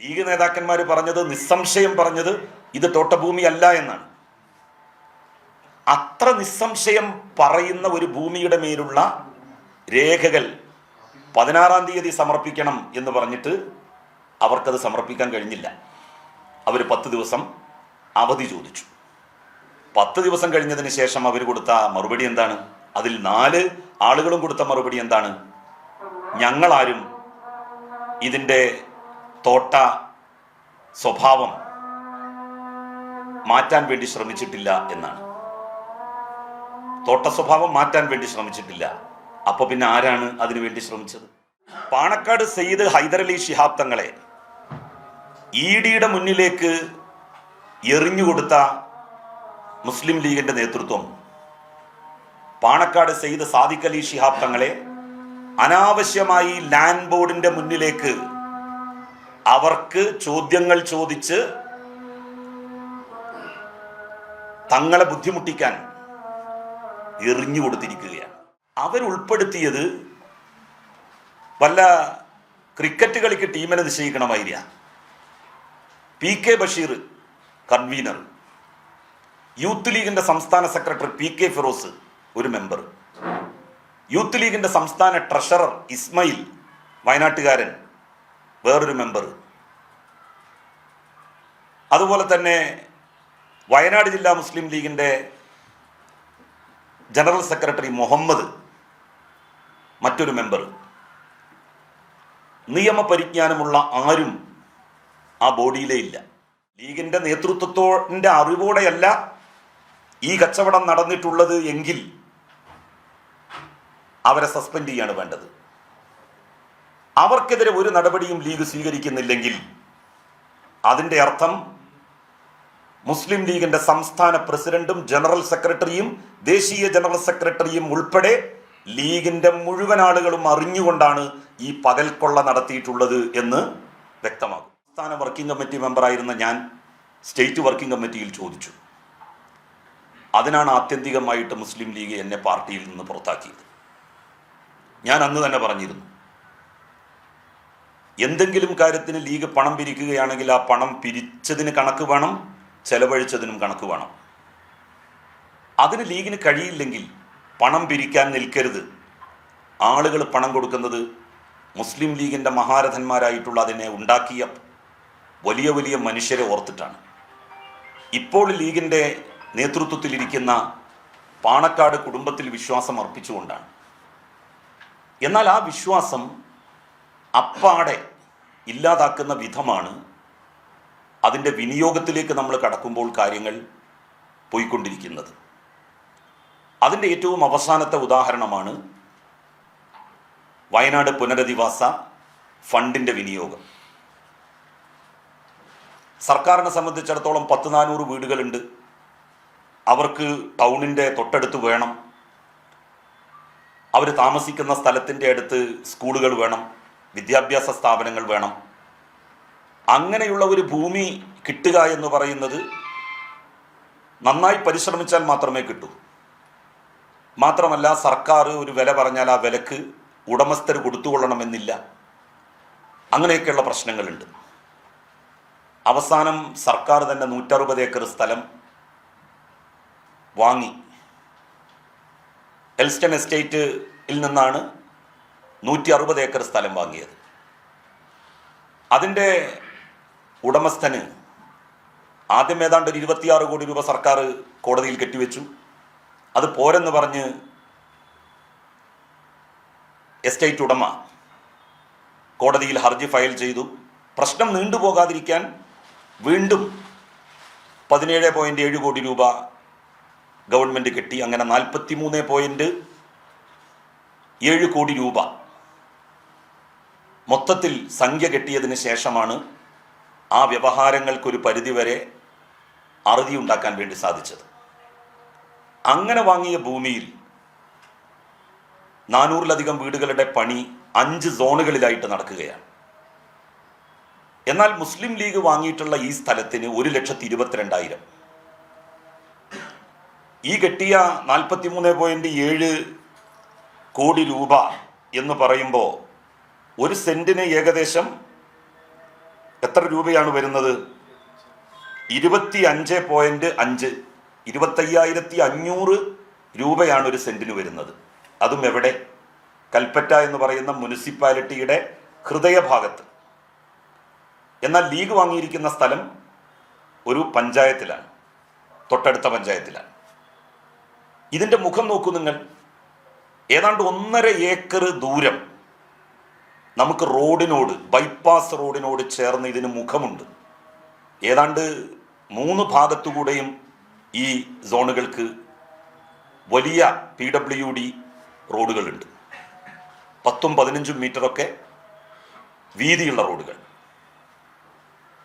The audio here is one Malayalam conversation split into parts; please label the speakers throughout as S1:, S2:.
S1: ലീഗ് നേതാക്കന്മാർ പറഞ്ഞത് നിസ്സംശയം പറഞ്ഞത് ഇത് തോട്ടഭൂമി അല്ല എന്നാണ്. അത്ര നിസ്സംശയം പറയുന്ന ഒരു ഭൂമിയുടെ മേലുള്ള രേഖകൾ പതിനാറാം തീയതി സമർപ്പിക്കണം എന്ന് പറഞ്ഞിട്ട് അവർക്കത് സമർപ്പിക്കാൻ കഴിഞ്ഞില്ല. അവർ പത്ത് ദിവസം അവധി ചോദിച്ചു. പത്ത് ദിവസം കഴിഞ്ഞതിന് ശേഷം അവർ കൊടുത്ത മറുപടി എന്താണ്? അതിൽ നാല് ആളുകളും കൊടുത്ത മറുപടി എന്താണ്? ഞങ്ങളാരും ഇതിന്റെ തോട്ട സ്വഭാവം മാറ്റാൻ വേണ്ടി ശ്രമിച്ചിട്ടില്ല എന്നാണ്. തോട്ട സ്വഭാവം മാറ്റാൻ വേണ്ടി ശ്രമിച്ചിട്ടില്ല. അപ്പൊ പിന്നെ ആരാണ് അതിനു വേണ്ടി ശ്രമിച്ചത്? പാണക്കാട് സയ്യിദ് ഹൈദരലി ശിഹാബ് തങ്ങളെ ഇ ഡിയുടെ മുന്നിലേക്ക് എറിഞ്ഞുകൊടുത്ത മുസ്ലിം ലീഗിന്റെ നേതൃത്വം പാണക്കാട് സയ്യിദ് സാദിഖ് അലി ശിഹാബ് തങ്ങളെ അനാവശ്യമായി ലാൻഡ് ബോർഡിന്റെ മുന്നിലേക്ക് അവർക്ക് ചോദ്യങ്ങൾ ചോദിച്ച് തങ്ങളെ ബുദ്ധിമുട്ടിക്കാൻ എറിഞ്ഞു കൊടുത്തിരിക്കുകയാണ്. അവരുൾപ്പെടുത്തിയത് വല്ല ക്രിക്കറ്റ് കളിക്ക് ടീമിനെ നിശ്ചയിക്കണമായില്ല P K Basheer convener youth ലീഗിന്റെ സംസ്ഥാന സെക്രട്ടറി പി കെ ഫിറോസ് ഒരു മെമ്പർ യൂത്ത് ലീഗിന്റെ സംസ്ഥാന ട്രഷറർ ഇസ്മയിൽ വയനാട്ടുകാരൻ വേറൊരു മെമ്പർ അതുപോലെ തന്നെ വയനാട് ജില്ലാ മുസ്ലിം ലീഗിന്റെ ജനറൽ സെക്രട്ടറി മുഹമ്മദ് മറ്റൊരു മെമ്പർ. നിയമപരിജ്ഞാനമുള്ള ആരും ആ ബോഡിയിലേ ഇല്ല. ലീഗിന്റെ നേതൃത്വത്തോടെ അറിവോടെയല്ല ഈ കച്ചവടം നടന്നിട്ടുള്ളത് എങ്കിൽ അവരെ സസ്പെൻഡ് ചെയ്യാണ് വേണ്ടത്. അവർക്കെതിരെ ഒരു നടപടിയും ലീഗ് സ്വീകരിക്കുന്നില്ലെങ്കിൽ അതിന്റെ അർത്ഥം മുസ്ലിം ലീഗിന്റെ സംസ്ഥാന പ്രസിഡന്റും ജനറൽ സെക്രട്ടറിയും ദേശീയ ജനറൽ സെക്രട്ടറിയും ഉൾപ്പെടെ ലീഗിന്റെ മുഴുവൻ ആളുകളും അറിഞ്ഞുകൊണ്ടാണ് ഈ പകൽക്കൊള്ള നടത്തിയിട്ടുള്ളത് എന്ന് വ്യക്തമാകും. സംസ്ഥാന വർക്കിംഗ് കമ്മിറ്റി മെമ്പറായിരുന്ന ഞാൻ സ്റ്റേറ്റ് വർക്കിംഗ് കമ്മിറ്റിയിൽ ചോദിച്ചു. അതിനാണ് ആത്യന്തികമായിട്ട് മുസ്ലിം ലീഗ് എന്നെ പാർട്ടിയിൽ നിന്ന് പുറത്താക്കിയത്. ഞാൻ അന്ന് തന്നെ പറഞ്ഞിരുന്നു. എന്തെങ്കിലും കാര്യത്തിന് ലീഗ് പണം പിരിക്കുകയാണെങ്കിൽ ആ പണം പിരിച്ചതിന് കണക്ക് വേണം. ചെലവഴിച്ചതിനും കണക്ക് വേണം. അതിന് ലീഗിന് കഴിയില്ലെങ്കിൽ പണം പിരിക്കാൻ നിൽക്കരുത്. ആളുകൾ പണം കൊടുക്കുന്നത് മുസ്ലിം ലീഗിന്റെ മഹാരഥന്മാരായിട്ടുള്ള അതിനെ ഉണ്ടാക്കിയ വലിയ വലിയ മനുഷ്യരെ ഓർത്തിട്ടാണ്. ഇപ്പോൾ ലീഗിന്റെ നേതൃത്വത്തിലിരിക്കുന്ന പാണക്കാട് കുടുംബത്തിൽ വിശ്വാസം അർപ്പിച്ചുകൊണ്ടാണ്. എന്നാൽ ആ വിശ്വാസം അപ്പാടെ ഇല്ലാതാക്കുന്ന വിധമാണ് അതിന്റെ വിനിയോഗത്തിലേക്ക് നമ്മൾ കടക്കുമ്പോൾ കാര്യങ്ങൾ പോയിക്കൊണ്ടിരിക്കുന്നത്. അതിന്റെ ഏറ്റവും അവസാനത്തെ ഉദാഹരണമാണ് വയനാട് പുനരധിവാസ ഫണ്ടിന്റെ വിനിയോഗം. സർക്കാരിനെ സംബന്ധിച്ചിടത്തോളം പത്ത് നാനൂറ് വീടുകളുണ്ട്. അവർക്ക് ടൗണിന്റെ തൊട്ടടുത്ത് വേണം. അവർ താമസിക്കുന്ന സ്ഥലത്തിന്റെ അടുത്ത് സ്കൂളുകൾ വേണം. വിദ്യാഭ്യാസ സ്ഥാപനങ്ങൾ വേണം. അങ്ങനെയുള്ള ഒരു ഭൂമി കിട്ടുക എന്ന് പറയുന്നത് നന്നായി പരിശ്രമിച്ചാൽ മാത്രമേ കിട്ടൂ. മാത്രമല്ല സർക്കാർ ഒരു വില പറഞ്ഞാൽ ആ വിലക്ക് ഉടമസ്ഥർ കൊടുത്തുകൊള്ളണമെന്നില്ല. അങ്ങനെയൊക്കെയുള്ള പ്രശ്നങ്ങളുണ്ട്. അവസാനം സർക്കാർ തന്നെ നൂറ്ററുപത് ഏക്കർ സ്ഥലം വാങ്ങി. എൽസ്റ്റൺ എസ്റ്റേറ്റിൽ നിന്നാണ് നൂറ്റി അറുപത് ഏക്കർ സ്ഥലം വാങ്ങിയത്. അതിന്റെ ഉടമസ്ഥന് ആദ്യം ഏതാണ്ട് ഒരു ഇരുപത്തിയാറ് കോടി രൂപ സർക്കാർ കോടതിയിൽ കെട്ടിവെച്ചു. അത് പോരെന്ന് പറഞ്ഞ് എസ്റ്റേറ്റ് ഉടമ കോടതിയിൽ ഹർജി ഫയൽ ചെയ്തു. പ്രശ്നം നീണ്ടുപോകാതിരിക്കാൻ വീണ്ടും പതിനേഴ് പോയിന്റ് ഏഴ് കോടി രൂപ ഗവൺമെന്റ് കെട്ടി. അങ്ങനെ നാൽപ്പത്തി മൂന്ന് പോയിന്റ് ഏഴ് കോടി രൂപ മൊത്തത്തിൽ സംഖ്യ കെട്ടിയതിന് ശേഷമാണ് ആ വ്യവഹാരങ്ങൾക്കൊരു പരിധിവരെ അറുതി ഉണ്ടാക്കാൻ വേണ്ടി സാധിച്ചത്. അങ്ങനെ വാങ്ങിയ ഭൂമിയിൽ നാനൂറിലധികം വീടുകളുടെ പണി അഞ്ച് സോണുകളിലായിട്ട് നടക്കുകയാണ്. എന്നാൽ മുസ്ലിം ലീഗ് വാങ്ങിയിട്ടുള്ള ഈ സ്ഥലത്തിന് ഒരു ലക്ഷത്തി ഇരുപത്തിരണ്ടായിരം. ഈ കെട്ടിയ നാൽപ്പത്തിമൂന്ന് പോയിന്റ് ഏഴ് കോടി രൂപ എന്ന് പറയുമ്പോൾ ഒരു സെന്റിന് ഏകദേശം എത്ര രൂപയാണ് വരുന്നത്? ഇരുപത്തി അഞ്ച് പോയിന്റ് അഞ്ച്. ഇരുപത്തയ്യായിരത്തി അഞ്ഞൂറ് രൂപയാണ് ഒരു സെന്റിന് വരുന്നത്. അതും എവിടെ? കൽപ്പറ്റ എന്ന് പറയുന്ന മുനിസിപ്പാലിറ്റിയുടെ ഹൃദയഭാഗത്ത്. എന്നാൽ ലീഗ് വാങ്ങിയിരിക്കുന്ന സ്ഥലം ഒരു പഞ്ചായത്തിലാണ്. തൊട്ടടുത്ത പഞ്ചായത്തിലാണ്. ഇതിന്റെ മുഖം നോക്കൂ നിങ്ങൾ. ഏതാണ്ട് ഒന്നര ഏക്കർ ദൂരം നമുക്ക് റോഡിനോട് ബൈപ്പാസ് റോഡിനോട് ചേർന്ന് ഇതിന് മുഖമുണ്ട്. ഏതാണ്ട് മൂന്ന് ഭാഗത്തുകൂടെയും ഈ സോണുകൾക്ക് വലിയ പി ഡബ്ല്യു ഡി റോഡുകളുണ്ട്. പത്തും പതിനഞ്ചും മീറ്ററൊക്കെ വീതിയുള്ള റോഡുകൾ.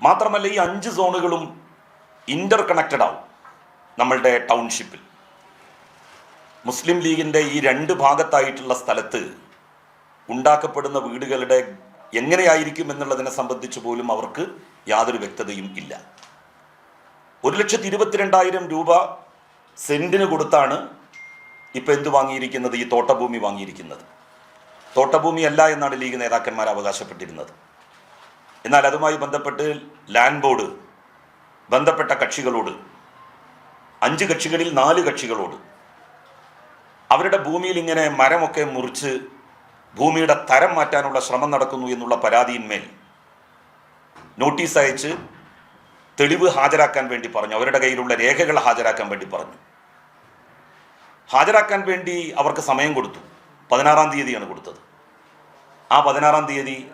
S1: മാത്രമല്ല ഈ അഞ്ച് സോണുകളും ഇന്റർ കണക്റ്റഡ് ആവും നമ്മളുടെ ടൗൺഷിപ്പിൽ മുസ്ലിം ലീഗിന്റെ ഈ രണ്ട് ഭാഗത്തായിട്ടുള്ള സ്ഥലത്ത് ഉണ്ടാക്കപ്പെടുന്ന വീടുകളുടെ എങ്ങനെയായിരിക്കും എന്നുള്ളതിനെ സംബന്ധിച്ച് പോലും അവർക്ക് യാതൊരു വ്യക്തതയും ഇല്ല. ഒരു ലക്ഷത്തി ഇരുപത്തിരണ്ടായിരം രൂപ സെന്റിന് കൊടുത്താണ് ഇപ്പൊ എന്ത് വാങ്ങിയിരിക്കുന്നത്? ഈ തോട്ടഭൂമി വാങ്ങിയിരിക്കുന്നത്. തോട്ടഭൂമി അല്ല എന്നാണ് ലീഗ് നേതാക്കന്മാർ അവകാശപ്പെട്ടിരുന്നത്. എന്നാൽ അതുമായി ബന്ധപ്പെട്ട് ലാൻഡ് ബോർഡ് ബന്ധപ്പെട്ട കക്ഷികളോട് അഞ്ച് കക്ഷികളിൽ നാല് കക്ഷികളോട് അവരുടെ ഭൂമിയിൽ ഇങ്ങനെ മരമൊക്കെ മുറിച്ച് ഭൂമിയുടെ തരം മാറ്റാനുള്ള ശ്രമം നടക്കുന്നു എന്നുള്ള പരാതിയിന്മേൽ നോട്ടീസ് അയച്ച് തെളിവ് ഹാജരാക്കാൻ വേണ്ടി പറഞ്ഞു. അവരുടെ കയ്യിലുള്ള രേഖകൾ ഹാജരാക്കാൻ വേണ്ടി പറഞ്ഞു. ഹാജരാക്കാൻ വേണ്ടി അവർക്ക് സമയം കൊടുത്തു. പതിനാറാം തീയതിയാണ് കൊടുത്തത്. ആ പതിനാറാം തീയതി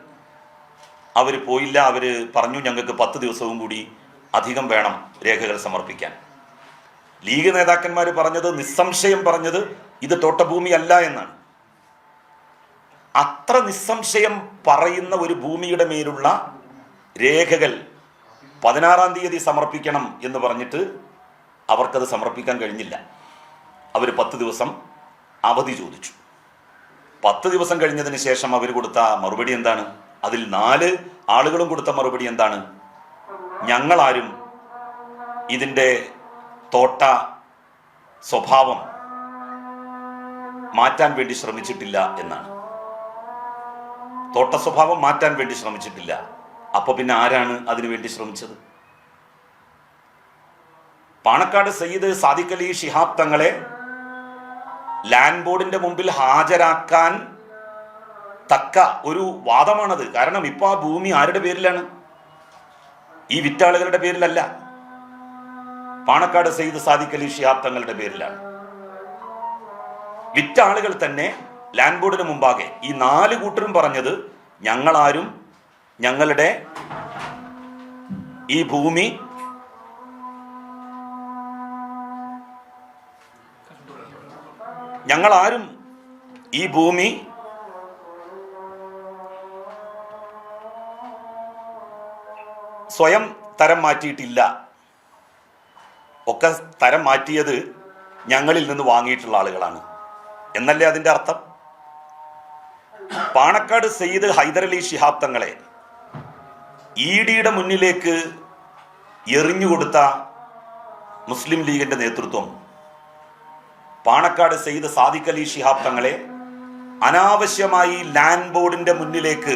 S1: അവർ പോയില്ല. അവർ പറഞ്ഞു ഞങ്ങൾക്ക് പത്ത് ദിവസവും കൂടി അധികം വേണം രേഖകൾ സമർപ്പിക്കാൻ. ലീഗ് നേതാക്കന്മാർ പറഞ്ഞത് നിസ്സംശയം പറഞ്ഞത് ഇത് തോട്ടഭൂമി അല്ല എന്നാണ്. അത്ര നിസ്സംശയം പറയുന്ന ഒരു ഭൂമിയുടെ മേലുള്ള രേഖകൾ പതിനാറാം തീയതി സമർപ്പിക്കണം എന്ന് പറഞ്ഞിട്ട് അവർക്കത് സമർപ്പിക്കാൻ കഴിഞ്ഞില്ല. അവർ പത്ത് ദിവസം അവധി ചോദിച്ചു. പത്ത് ദിവസം കഴിഞ്ഞതിന് ശേഷം അവർ കൊടുത്ത മറുപടി എന്താണ്? അതിൽ നാല് ആളുകളും കൊടുത്ത മറുപടി എന്താണ്? ഞങ്ങളാരും ഇതിന്റെ തോട്ട സ്വഭാവം മാറ്റാൻ വേണ്ടി ശ്രമിച്ചിട്ടില്ല എന്നാണ്. തോട്ട സ്വഭാവം മാറ്റാൻ വേണ്ടി ശ്രമിച്ചിട്ടില്ല. അപ്പൊ പിന്നെ ആരാണ് അതിനു വേണ്ടി ശ്രമിച്ചത്? പാണക്കാട് സയ്യിദ് സാദിഖ് അലി ഷിഹാബ് തങ്ങളെ ലാൻഡ് ബോർഡിന്റെ മുമ്പിൽ ഹാജരാക്കാൻ തക്ക ഒരു വാദമാണത്. കാരണം ഇപ്പൊ ആ ഭൂമി ആരുടെ പേരിലാണ്? ഈ വിറ്റാളുകളുടെ പേരിലല്ല. പാണക്കാട് സയ്യിദ് സാദിഖ് അലി ഷിഹാബ് തങ്ങളുടെ പേരിലാണ്. വിറ്റാളുകൾ തന്നെ ലാൻഡ് ബോർഡിന് മുമ്പാകെ. ഈ നാല് കൂട്ടരും പറഞ്ഞത് ഞങ്ങളാരും ഞങ്ങളുടെ ഈ ഭൂമി ഞങ്ങളാരും ഈ ഭൂമി സ്വയം തരം മാറ്റിയിട്ടില്ല. ഒക്കെ തരം മാറ്റിയത് ഞങ്ങളിൽ നിന്ന് വാങ്ങിയിട്ടുള്ള ആളുകളാണ്. എന്നല്ലേ അതിന്റെ അർത്ഥം? പാണക്കാട് സയ്യിദ് ഹൈദരലി ശിഹാബ് തങ്ങളെ ഇ ഡിയുടെ മുന്നിലേക്ക് എറിഞ്ഞുകൊടുത്ത മുസ്ലിം ലീഗിന്റെ നേതൃത്വം പാണക്കാട് സയ്യിദ് സാദിഖ് അലി ഷിഹാബ് തങ്ങളെ അനാവശ്യമായി ലാൻഡ് ബോർഡിന്റെ മുന്നിലേക്ക്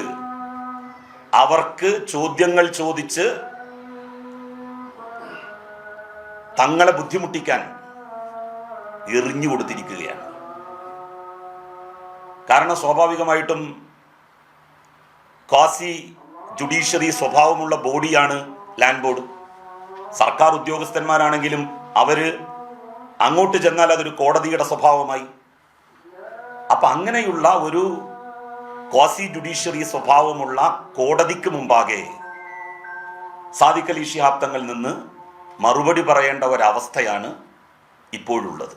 S1: അവർക്ക് ചോദ്യങ്ങൾ ചോദിച്ച് തങ്ങളെ ബുദ്ധിമുട്ടിക്കാൻ എറിഞ്ഞു കൊടുത്തിരിക്കുകയാണ്. കാരണം സ്വാഭാവികമായിട്ടും കാസി ജുഡീഷ്യറി സ്വഭാവമുള്ള ബോഡിയാണ് ലാൻഡ് ബോർഡ്. സർക്കാർ ഉദ്യോഗസ്ഥന്മാരാണെങ്കിലും അവർ അങ്ങോട്ട് ചെന്നാൽ അതൊരു കോടതിയുടെ സ്വഭാവമായി. അപ്പം അങ്ങനെയുള്ള ഒരു ക്വാസി ജുഡീഷ്യറി സ്വഭാവമുള്ള കോടതിക്ക് മുമ്പാകെ സാദിഖ് അലി ശിഹാബ് നിന്ന് മറുപടി പറയേണ്ട ഒരവസ്ഥയാണ് ഇപ്പോഴുള്ളത്.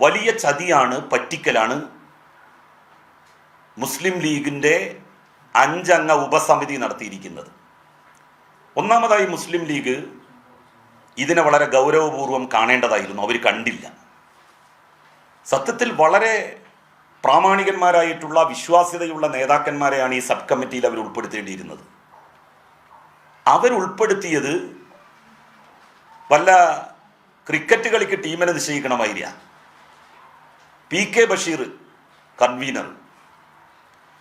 S1: വലിയ ചതിയാണ് പറ്റിക്കലാണ് മുസ്ലിം ലീഗിന്റെ അഞ്ചംഗ ഉപസമിതി നടത്തിയിരിക്കുന്നത്. ഒന്നാമതായി മുസ്ലിം ലീഗ് ഇതിനെ വളരെ ഗൗരവപൂർവം കാണേണ്ടതായിരുന്നു. അവർ കണ്ടില്ല. സത്യത്തിൽ വളരെ പ്രാമാണികന്മാരായിട്ടുള്ള വിശ്വാസ്യതയുള്ള നേതാക്കന്മാരെയാണ് ഈ സബ് കമ്മിറ്റിയിൽ അവർ ഉൾപ്പെടുത്തേണ്ടിയിരുന്നത്. അവരുൾപ്പെടുത്തിയത് വല്ല ക്രിക്കറ്റ് കളിക്ക് ടീമിനെ നിശ്ചയിക്കണമായിരിക്കാം. P K Basheer convener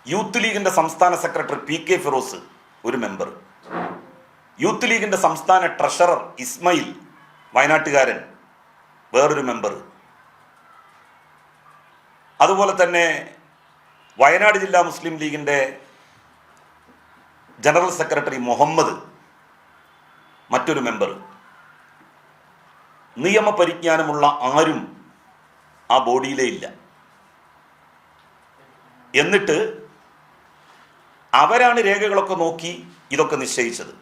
S1: youth ലീഗിന്റെ സംസ്ഥാന സെക്രട്ടറി പി കെ ഫിറോസ് ഒരു മെമ്പർ യൂത്ത് ലീഗിന്റെ സംസ്ഥാന ട്രഷറർ ഇസ്മയിൽ വയനാട്ടുകാരൻ വേറൊരു മെമ്പർ അതുപോലെ തന്നെ വയനാട് ജില്ലാ മുസ്ലിം ലീഗിന്റെ ജനറൽ സെക്രട്ടറി മുഹമ്മദ് മറ്റൊരു മെമ്പർ നിയമപരിജ്ഞാനമുള്ള ആരും ആ ബോഡിയിലേ ഇല്ല. എന്നിട്ട് അവരാണ് രേഖകളൊക്കെ നോക്കി ഇതൊക്കെ നിശ്ചയിച്ചത്.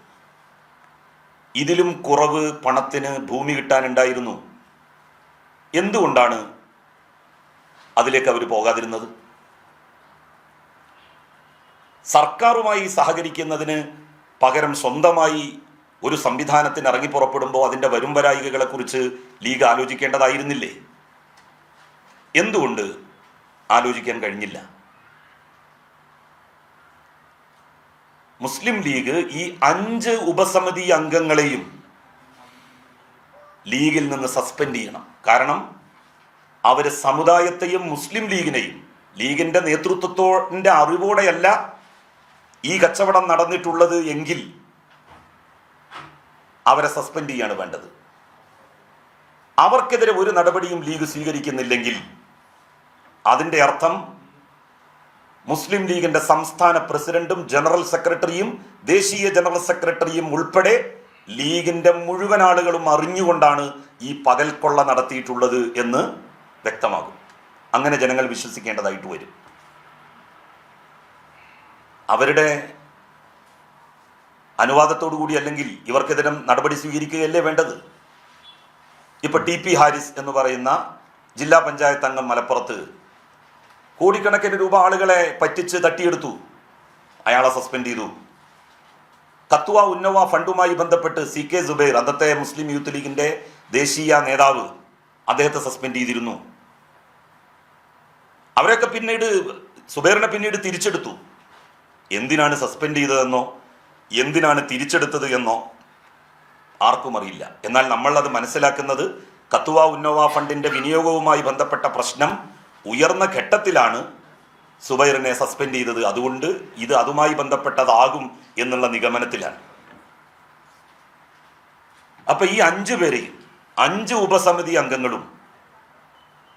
S1: ഇതിലും കുറവ് പണത്തിന് ഭൂമി കിട്ടാനുണ്ടായിരുന്നു. എന്തുകൊണ്ടാണ് അതിലേക്ക് അവർ പോകാതിരുന്നത്? സർക്കാരുമായി സഹകരിക്കുന്നതിന് പകരം സ്വന്തമായി ഒരു സംവിധാനത്തിന് ഇറങ്ങി പുറപ്പെടുമ്പോൾ അതിന്റെ വരും വരായികകളെക്കുറിച്ച് ലീഗ് ആലോചിക്കേണ്ടതായിരുന്നില്ലേ? എന്തുകൊണ്ട് ആലോചിക്കാൻ കഴിഞ്ഞില്ല? മുസ്ലിം ലീഗ് ഈ അഞ്ച് ഉപസമിതി അംഗങ്ങളെയും ലീഗിൽ നിന്ന് സസ്പെൻഡ് ചെയ്യണം. കാരണം അവർ സമുദായത്തെയും മുസ്ലിം ലീഗിനെയും ലീഗിന്റെ നേതൃത്വത്തോടെ അറിവോടെയല്ല ഈ കച്ചവടം നടന്നിട്ടുള്ളത് എങ്കിൽ അവരെ സസ്പെൻഡ് ചെയ്യാണ് വേണ്ടത്. അവർക്കെതിരെ ഒരു നടപടിയും ലീഗ് സ്വീകരിക്കുന്നില്ലെങ്കിൽ അതിന്റെ അർത്ഥം മുസ്ലിം ലീഗിന്റെ സംസ്ഥാന പ്രസിഡന്റും ജനറൽ സെക്രട്ടറിയും ദേശീയ ജനറൽ സെക്രട്ടറിയും ഉൾപ്പെടെ ലീഗിന്റെ മുഴുവൻ ആളുകളും അറിഞ്ഞുകൊണ്ടാണ് ഈ പകൽക്കൊള്ള നടത്തിയിട്ടുള്ളത് എന്ന് വ്യക്തമാകും. അങ്ങനെ ജനങ്ങൾ വിശ്വസിക്കേണ്ടതായിട്ട് വരും. അവരുടെ അനുവാദത്തോടു കൂടി അല്ലെങ്കിൽ ഇവർക്കെതിരെ നടപടി സ്വീകരിക്കുകയല്ലേ വേണ്ടത്? ഇപ്പൊ ടി പി ഹാരിസ് എന്ന് പറയുന്ന ജില്ലാ പഞ്ചായത്ത് അംഗം മലപ്പുറത്ത് കോടിക്കണക്കിന് രൂപ ആളുകളെ പറ്റിച്ച് തട്ടിയെടുത്തു. അയാളെ സസ്പെൻഡ് ചെയ്തു. കത്തുവ ഉന്നവ ഫണ്ടുമായി ബന്ധപ്പെട്ട് സി കെ സുബൈർ അന്നത്തെ മുസ്ലിം യൂത്ത് ലീഗിന്റെ ദേശീയ നേതാവ് അദ്ദേഹത്തെ സസ്പെൻഡ് ചെയ്തിരുന്നു. അവരൊക്കെ പിന്നീട് സുബൈറിനെ പിന്നീട് തിരിച്ചെടുത്തു. എന്തിനാണ് സസ്പെൻഡ് ചെയ്തതെന്നോ എന്തിനാണ് തിരിച്ചെടുത്തത് എന്നോ ആർക്കും അറിയില്ല. എന്നാൽ നമ്മൾ അത് മനസ്സിലാക്കുന്നത് കത്തുവ ഉന്നവ ഫണ്ടിന്റെ വിനിയോഗവുമായി ബന്ധപ്പെട്ട പ്രശ്നം ഉയർന്ന ഘട്ടത്തിലാണ് സുബൈറിനെ സസ്പെൻഡ് ചെയ്തത്. അതുകൊണ്ട് ഇത് അതുമായി ബന്ധപ്പെട്ടതാകും എന്നുള്ള നിഗമനത്തിലാണ്. അപ്പൊ ഈ അഞ്ചു പേരെയും അഞ്ച് ഉപസമിതി അംഗങ്ങളും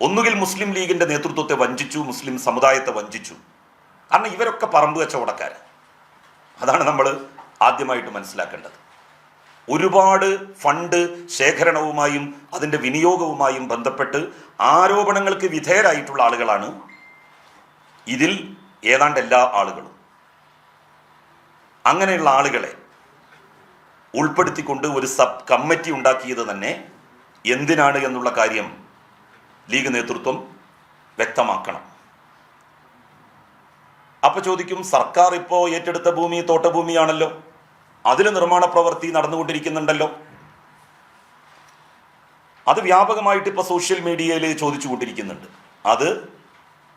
S1: ഒന്നുകിൽ മുസ്ലിം ലീഗിന്റെ നേതൃത്വത്തെ വഞ്ചിച്ചു മുസ്ലിം സമുദായത്തെ വഞ്ചിച്ചു. കാരണം ഇവരൊക്കെ പറമ്പ് കച്ചവടക്കാർ അതാണ് നമ്മൾ ആദ്യമായിട്ട് മനസ്സിലാക്കേണ്ടത്. ഒരുപാട് ഫണ്ട് ശേഖരണവുമായും അതിന്റെ വിനിയോഗവുമായും ബന്ധപ്പെട്ട് ആരോപണങ്ങൾക്ക് വിധേയരായിട്ടുള്ള ആളുകളാണ് ഇതിൽ ഏതാണ്ട് എല്ലാ ആളുകളും. അങ്ങനെയുള്ള ആളുകളെ ഉൾപ്പെടുത്തിക്കൊണ്ട് ഒരു സബ് കമ്മിറ്റി ഉണ്ടാക്കിയത് തന്നെ എന്തിനാണ് എന്നുള്ള കാര്യം ലീഗ് നേതൃത്വം വ്യക്തമാക്കണം. അപ്പോൾ ചോദിക്കും സർക്കാർ ഇപ്പോ ഏറ്റെടുത്ത ഭൂമി തോട്ടഭൂമിയാണല്ലോ. അതിൽ നിർമ്മാണ പ്രവൃത്തി നടന്നുകൊണ്ടിരിക്കുന്നുണ്ടല്ലോ. അത് വ്യാപകമായിട്ട് ഇപ്പൊ സോഷ്യൽ മീഡിയയിൽ ചോദിച്ചു കൊണ്ടിരിക്കുന്നുണ്ട് അത്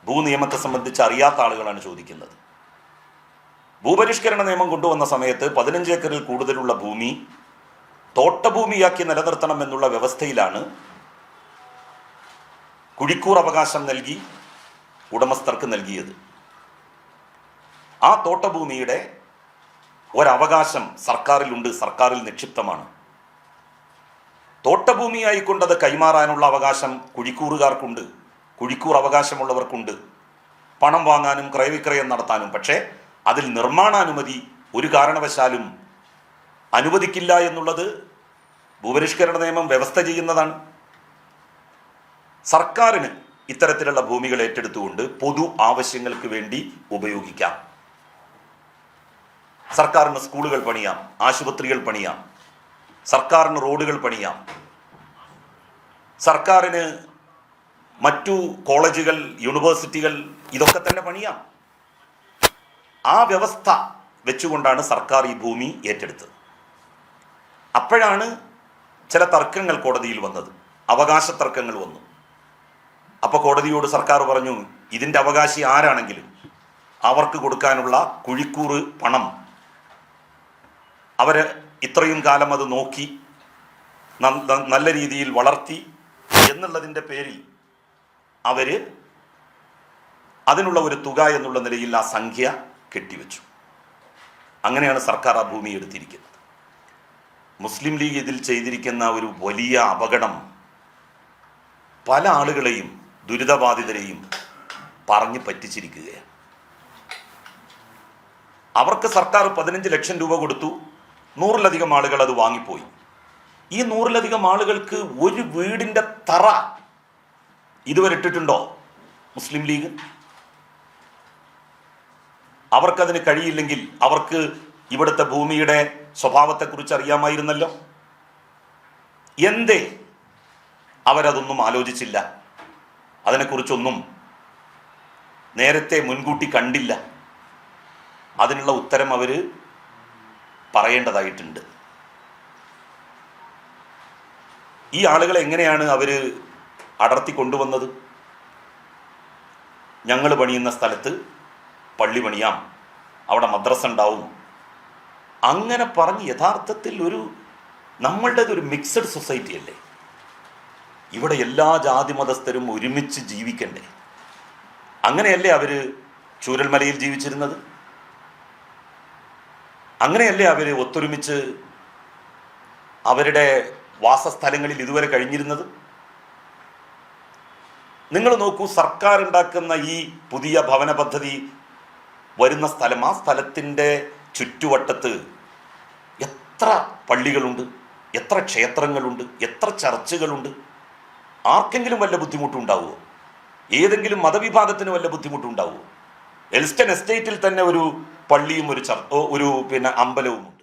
S1: ഭൂനിയമത്തെ സംബന്ധിച്ച് അറിയാത്ത ആളുകളാണ് ചോദിക്കുന്നത്. ഭൂപരിഷ്കരണ നിയമം കൊണ്ടുവന്ന സമയത്ത് പതിനഞ്ച് ഏക്കറിൽ കൂടുതലുള്ള ഭൂമി തോട്ടഭൂമിയാക്കി നിലനിർത്തണം എന്നുള്ള വ്യവസ്ഥയിലാണ് കുഴിക്കൂർ അവകാശം നൽകി ഉടമസ്ഥർക്ക് നൽകിയത്. ആ തോട്ടഭൂമിയുടെ ഒരവകാശം സർക്കാരിലുണ്ട് സർക്കാരിൽ നിക്ഷിപ്തമാണ്. തോട്ടഭൂമിയായിക്കൊണ്ടത് കൈമാറാനുള്ള അവകാശം കുഴിക്കൂറുകാർക്കുണ്ട് കുഴിക്കൂർ അവകാശമുള്ളവർക്കുണ്ട്. പണം വാങ്ങാനും ക്രയവിക്രയം നടത്താനും പക്ഷേ അതിൽ നിർമ്മാണാനുമതി ഒരു കാരണവശാലും അനുവദിക്കില്ല എന്നുള്ളത് ഭൂപരിഷ്കരണ നിയമം വ്യവസ്ഥ ചെയ്യുന്നതാണ്. സർക്കാരിന് ഇത്തരത്തിലുള്ള ഭൂമികൾ ഏറ്റെടുത്തുകൊണ്ട് പൊതു ആവശ്യങ്ങൾക്ക് വേണ്ടി ഉപയോഗിക്കാം. സർക്കാരിന് സ്കൂളുകൾ പണിയാം ആശുപത്രികൾ പണിയാം സർക്കാരിന് റോഡുകൾ പണിയാം. സർക്കാരിന് മറ്റു കോളേജുകൾ യൂണിവേഴ്സിറ്റികൾ ഇതൊക്കെ തന്നെ പണിയാം. ആ വ്യവസ്ഥ വെച്ചുകൊണ്ടാണ് സർക്കാർ ഈ ഭൂമി ഏറ്റെടുത്തത്. അപ്പോഴാണ് ചില തർക്കങ്ങൾ കോടതിയിൽ വന്നത് അവകാശ തർക്കങ്ങൾ വന്നു. അപ്പോൾ കോടതിയോട് സർക്കാർ പറഞ്ഞു ഇതിന്റെ അവകാശി ആരാണെങ്കിലും അവർക്ക് കൊടുക്കാനുള്ള കുഴിക്കൂറ് പണം അവർ ഇത്രയും കാലം അത് നോക്കി നല്ല രീതിയിൽ വളർത്തി എന്നുള്ളതിന്റെ പേരിൽ അവർ അതിനുള്ള ഒരു തുക എന്നുള്ള നിലയിൽ ആ സംഖ്യ കെട്ടിവെച്ചു. അങ്ങനെയാണ് സർക്കാർ ആ ഭൂമി എടുത്തിരിക്കുന്നത്. മുസ്ലിം ലീഗ് ഇതിൽ ചെയ്തിരിക്കുന്ന ഒരു വലിയ അപകടം പല ആളുകളെയും ദുരിതബാധിതരെയും പറഞ്ഞു പറ്റിച്ചിരിക്കുകയാണ്. അവർക്ക് സർക്കാർ പതിനഞ്ച് ലക്ഷം രൂപ കൊടുത്തു. നൂറിലധികം ആളുകൾ അത് വാങ്ങിപ്പോയി. ഈ നൂറിലധികം ആളുകൾക്ക് ഒരു വീടിന്റെ തറ ഇതുവരെ ഇട്ടിട്ടുണ്ടോ? മുസ്ലിം ലീഗ്? അവർക്കതിന് കഴിയില്ലെങ്കിൽ അവർക്ക് ഇവിടുത്തെ ഭൂമിയുടെ സ്വഭാവത്തെക്കുറിച്ച് അറിയാമായിരുന്നല്ലോ. എന്തേ? അവരതൊന്നും ആലോചിച്ചില്ല. അതിനെക്കുറിച്ചൊന്നും നേരത്തെ മുൻകൂട്ടി കണ്ടില്ല. അതിനുള്ള ഉത്തരം അവർ പറയേണ്ടതായിട്ടുണ്ട്. ഈ ആളുകളെ എങ്ങനെയാണ് അവർ അടർത്തി കൊണ്ടുവന്നത്? ഞങ്ങൾ പണിയുന്ന സ്ഥലത്ത് പള്ളി പണിയാം അവിടെ മദ്രസ ഉണ്ടാവും. അങ്ങനെ പറഞ്ഞ് യഥാർത്ഥത്തിൽ ഒരു നമ്മളുടേത് ഒരു മിക്സഡ് സൊസൈറ്റി അല്ലേ? ഇവിടെ എല്ലാ ജാതി മതസ്ഥരും ഒരുമിച്ച് ജീവിക്കണ്ടേ? അങ്ങനെയല്ലേ അവർ ചൂരൽമലയിൽ ജീവിച്ചിരുന്നത്? അങ്ങനെയല്ലേ അവർ ഒത്തൊരുമിച്ച് അവരുടെ വാസസ്ഥലങ്ങളിൽ ഇതുവരെ കഴിഞ്ഞിരുന്നത്? നിങ്ങൾ നോക്കൂ സർക്കാർ ഉണ്ടാക്കുന്ന ഈ പുതിയ ഭവന പദ്ധതി വരുന്ന സ്ഥലം ആ സ്ഥലത്തിന്റെ ചുറ്റുവട്ടത്ത് എത്ര പള്ളികളുണ്ട് എത്ര ക്ഷേത്രങ്ങളുണ്ട് എത്ര ചർച്ചുകളുണ്ട്? ആർക്കെങ്കിലും വല്ല ബുദ്ധിമുട്ടുണ്ടാവുമോ? ഏതെങ്കിലും മതവിഭാഗത്തിന് വല്ല ബുദ്ധിമുട്ടുണ്ടാവുമോ? എൽസ്റ്റൺ എസ്റ്റേറ്റിൽ തന്നെ ഒരു പള്ളിയും ഒരു ചർ ഒരു പിന്നെ അമ്പലവും